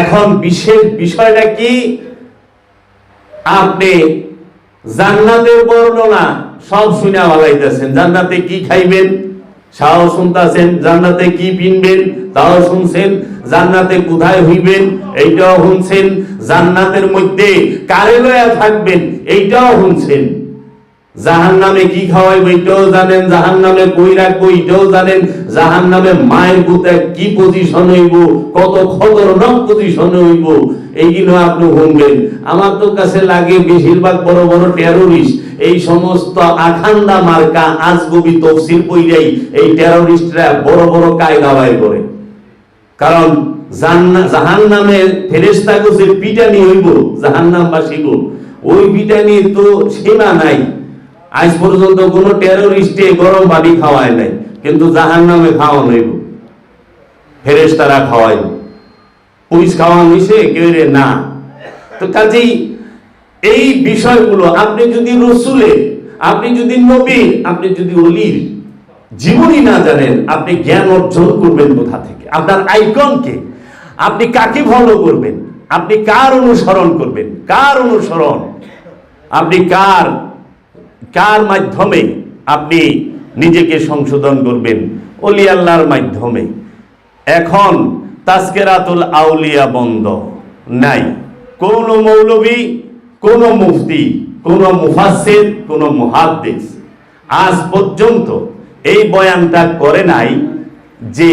এখন বিশেষ বিষয়টা কি? আপনি জান্নাতের বর্ণনা সব শুনে ভালাইতেছেন জান্নাতে কি খাইবেন? শুনতেছেন। জান্নাতে কি পিনবেন? তাও শুনছেন। জান্নাতে কোথায় হইবেন? এইটাও শুনছেন। জান্নাতের মধ্যে কারে লয়া থাকবেন? এইটাও শুনছেন। জাহান নামে কি খাওয়াইবো এটাও জানেন জাহান নামে কই রাখব এটাও জানেন জাহান নামে মায়ের বুতে কি পজিশন হইব, কত খতরনাক পজিশন হইব, এইগুলো আপনি শুনবেন। আমার তো কাছে লাগে বেশিরভাগ বড় বড় টেরোরিস্ট এই সমস্ত আখান্দা মার্কা আজগবি তফসিল পইরাই এই টেরোরিস্টরা বড় বড় কায়দা বাই করে। কারণ জাহান নামে ফেরেস্তা গোছের পিটানি হইব জাহান নামবাসী গো ওই পিটানি তো সীমা নাই। আজ পর্যন্ত কোন টেরোরিস্টে গরম পানি খাওয়ায় নাই, কিন্তু জাহান নামে খাওয়া নইব ফেরেস্তারা খাওয়াইব পুলিশ খাওয়া হইছে, কেউ রে না। তো কাজেই এই বিষয়গুলো, আপনি যদি রসুলে আপনি যদি নবী আপনি যদি অলির, জীবনই না জানেন, আপনি জ্ঞান অর্জন করবেন কোথা থেকে? আপনার আইকনকে আপনি কাকে ফলো করবেন? আপনি কার অনুসরণ করবেন? কার অনুসরণ? আপনি কার কার মাধ্যমে আপনি নিজেকে সংশোধন করবেন? অলি আল্লাহর মাধ্যমে। এখন তাস্কেরাতুল আউলিয়া বন্ধ। নাই। কোন মৌলবী, কোন মুফতি, কোন মুফাসসির, কোন মুহাদ্দিস আজ পর্যন্ত এই বয়ানটা করে নাই যে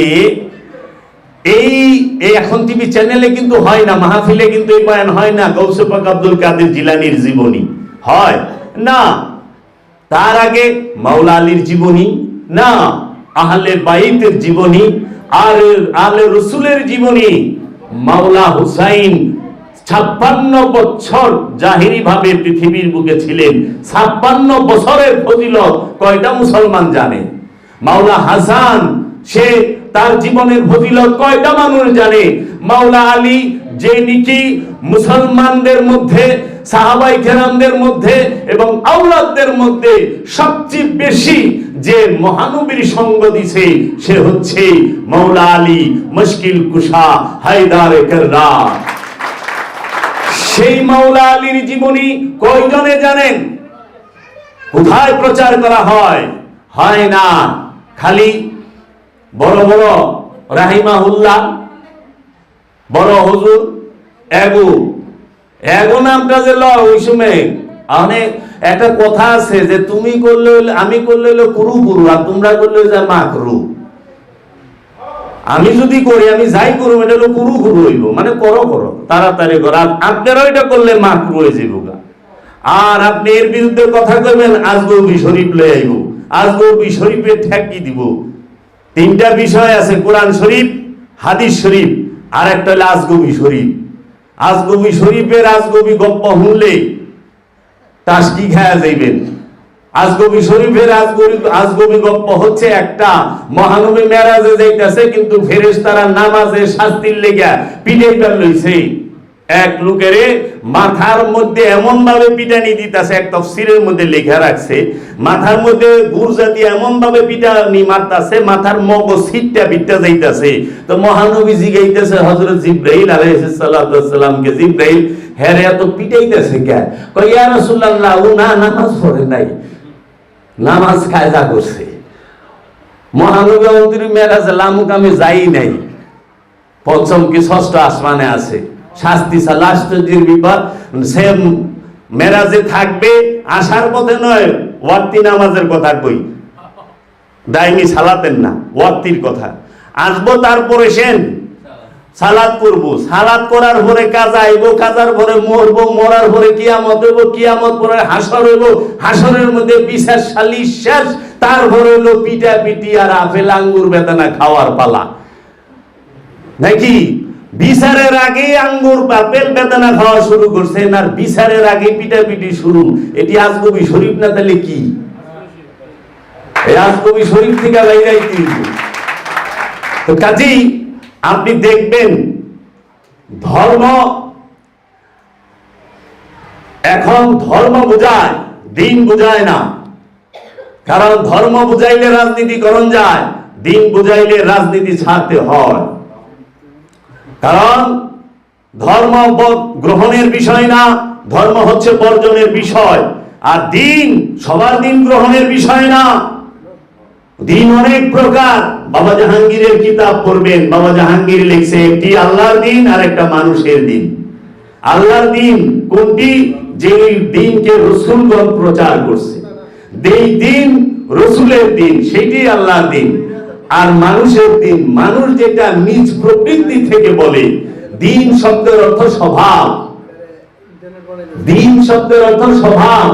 এই এখন টিভি চ্যানেলে কিন্তু হয় না, মাহফিলে কিন্তু এই বয়ান হয় না, গৌসে পাক আব্দুল কাদের জিলানির জীবনী। হয়। না। তার আগে মাওলা আলীর জীবনী, না, আহলে বাইতের জীবনী, আর আলে রসুলের জীবনী, মাওলা হুসাইন ছাপ্পান্ন বছর জাহিরি ভাবে পৃথিবীর বুকে ছিলেন। ছাপ্পান্ন বছরের ফজিলত কয়টা মুসলমান জানে? মাওলা হাসান, সে তার জীবনের ফজিলত কয়টা মানুষ জানে? মাওলা আলী, যে নিকি মুসলমানদের মধ্যে সাহাবাই কেরামদের মধ্যে এবং আউলাদদের মধ্যে সবচেয়ে বেশি যে মহানবীর সঙ্গ দিছে, সে হচ্ছে মাওলা আলী মুশকিল কুশা হায়দার কররা সেই মাওলা আলীর জীবনী কয়জনে জানেন? কোথায় প্রচার করা হয়? হয় না। খালি বড় বড় রাহিমাহুল্লাহ, বড় হুজুর, এগু। এগো নামটা যে ল ওই সময়। অনেক একটা কথা আছে যে তুমি করলে আমি করলে হলো কুরু কুরু, আর তোমরা করলে যে মা করু। আমি যদি করি, আমি যাই করব এটা হলো কুরু কুরু হইব। মানে করো করো, তাড়াতাড়ি করো। আর আপনারাও এটা করলে মাকরু হয়ে গা। আর আপনি এর বিরুদ্ধে কথা কইবেন আজগবি শরীফ লয়ে আইব। আজগবি শরীফের ঠেকি দিব। তিনটা বিষয় আছে, কোরআন শরীফ, হাদিস শরীফ, আর একটা হলো আজগবি শরীফ আজগবি শরীফের আজগবি গপ্প শুনলে টাসকি খায়া যাইবেন। আজগবি শরীফের আজগবি আজগবি গপ্প হচ্ছে একটা মহানবী মেরাজে যাইতেছে, কিন্তু ফেরেশতারা নামাজে শাস্তির লেগা পিটাইবার লইছে। এক লোকেরে মাথার মধ্যে এমন ভাবে পিটানি দিতাছে, এক তফসিরের মধ্যে লেখা রাখছে, মাথার মধ্যে গুরজা দিয়ে এমন ভাবে পিটানি মারতাছে, মাথার মগজ সিটটা বিটটা যাইতাছে। তো মহানবী জিগাইতেছে হযরত জিব্রাইল আলাইহিস সালামকে, জিব্রাইল হ্যাঁ রে, এত পিটাইতেছে কে? কই ইয়া রাসূলুল্লাহ, ও না, নামাজ পড়ে নাই। নামাজ কায়দা করছে। মহানবী অন্তরী মেরাজ লামুক, আমি যাই নাই। পঞ্চম কি ষষ্ঠ আসমানে আছে। শাস্তি লাস্টের বিপদ সে মেরাজে থাকবে, আসার পথে নয়, ওয়াক্তি নামাজের কথা কই। দাইমি সালাতেন না, ওয়াক্তির কথা। আসব তারপরে সেন সালাদ করব। সালাদ করার পরে কাজা আইব, কাজার পরে মরবো, মরার পরে কিয়ামত হইব, কিয়ামত পরে হাসর হইব। হাসরের মধ্যে বিশেষ সালিশ শেষ, তারপরে হইল পিটা পিটি আর আপেল আঙ্গুর বেদানা খাওয়ার পালা। নাকি? বিচারের আগে আঙ্গুর আপেল বেদনা খাওয়া শুরু করছেন আর বিচারের আগে পিটাপিটি শুরু? এটি আজগবি শরীফ না তাহলে কি? আজগবি শরীফ থেকে বাইরাই কাজেই আপনি দেখবেন, ধর্ম এখন ধর্ম বোঝায়, দিন বোঝায় না। কারণ ধর্ম বুঝাইলে রাজনীতি করণ যায়, দিন বুঝাইলে রাজনীতি ছাড়তে হয়। কারণ ধর্ম গ্রহণের বিষয় না, ধর্ম হচ্ছে বর্জনের বিষয়। আর দিন, সবার দিন গ্রহণের বিষয় না। দিন অনেক প্রকার। বাবা জাহাঙ্গীরের কিতাব পড়বেন। বাবা জাহাঙ্গীর লিখছে, একটি আল্লাহর দিন আর একটা মানুষের দিন। আল্লাহর দিন কোনটি? যে দিনকে রসুলগণ প্রচার করছে। দিন রসুলের দিন সেটি আল্লাহর দিন। আর মানুষের দিন, মানুষ যেটা নিজ প্রবৃত্তি থেকে বলে, দিন শব্দের অর্থ স্বভাব। দিন শব্দের অর্থ স্বভাব।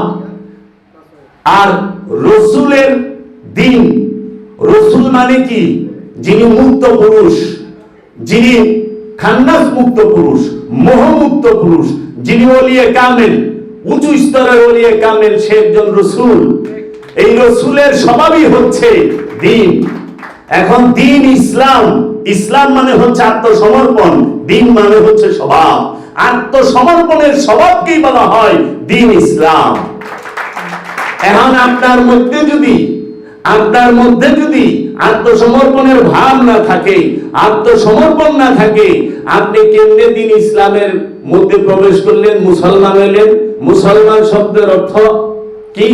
আর রসুলের দিন, রসুল মানে কি? যিনি মুক্ত পুরুষ, যিনি খান্নাস মুক্ত পুরুষ, মোহমুক্ত পুরুষ, যিনি ওলিয়ে কামেল, উঁচু স্তরের ওলিয়ে কামেল, সে একজন রসুল। এই রসুলের স্বভাবই হচ্ছে দিন। এখন দিন ইসলাম ইসলাম মানে হচ্ছে আত্মসমর্পণ, দিন মানে হচ্ছে স্বভাব। আত্মসমর্পণের স্বভাবকেই বলা হয় দিন ইসলাম। এখন আপনার মধ্যে যদি, আপনার মধ্যে যদি আত্মসমর্পণের ভাব না থাকে, আত্মসমর্পণ না থাকে, আপনি কেমনে দিন ইসলামের মধ্যে প্রবেশ করলেন? মুসলমান হইলেন। মুসলমান শব্দের অর্থ কি?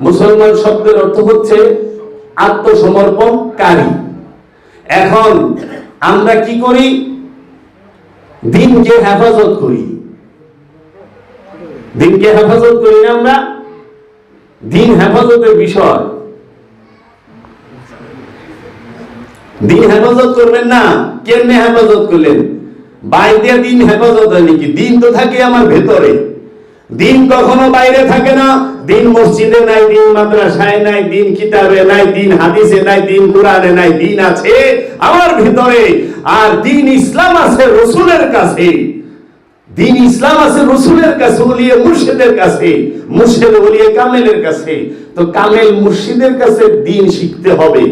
মুসলমান শব্দের অর্থ হচ্ছে আত্মসমর্পণকারী। এখন আমরা কি করি? দিনকে হেফাজত করি। দিনকে হেফাজত করি না আমরা? দিন হেফাজতের বিষয়। দিন হেফাজত করবেন না, কেমনে হেফাজত করলেন? বাইরে দিন হেফাজত হয় নাকি? দিন তো থাকে আমার ভেতরে। দিন কখনো বাইরে থাকে না দিন মসজিদে নাই, দিন মাদ্রাসায় নাই, দিন কিতাবে নাই, দিন হাদিসে নাই, দিন কোরআনে নাই, দিন আছে আমার ভিতরে। আর দিন ইসলাম আছে রসুলের কাছে। দিন ইসলাম আছে রসুলের কাছে ওলিয়ে মুর্শিদের কাছে, মুর্শিদ ওলিয়ে কামেলের কাছে। তো কামেল মুর্শিদের কাছে দিন শিখতে হবে।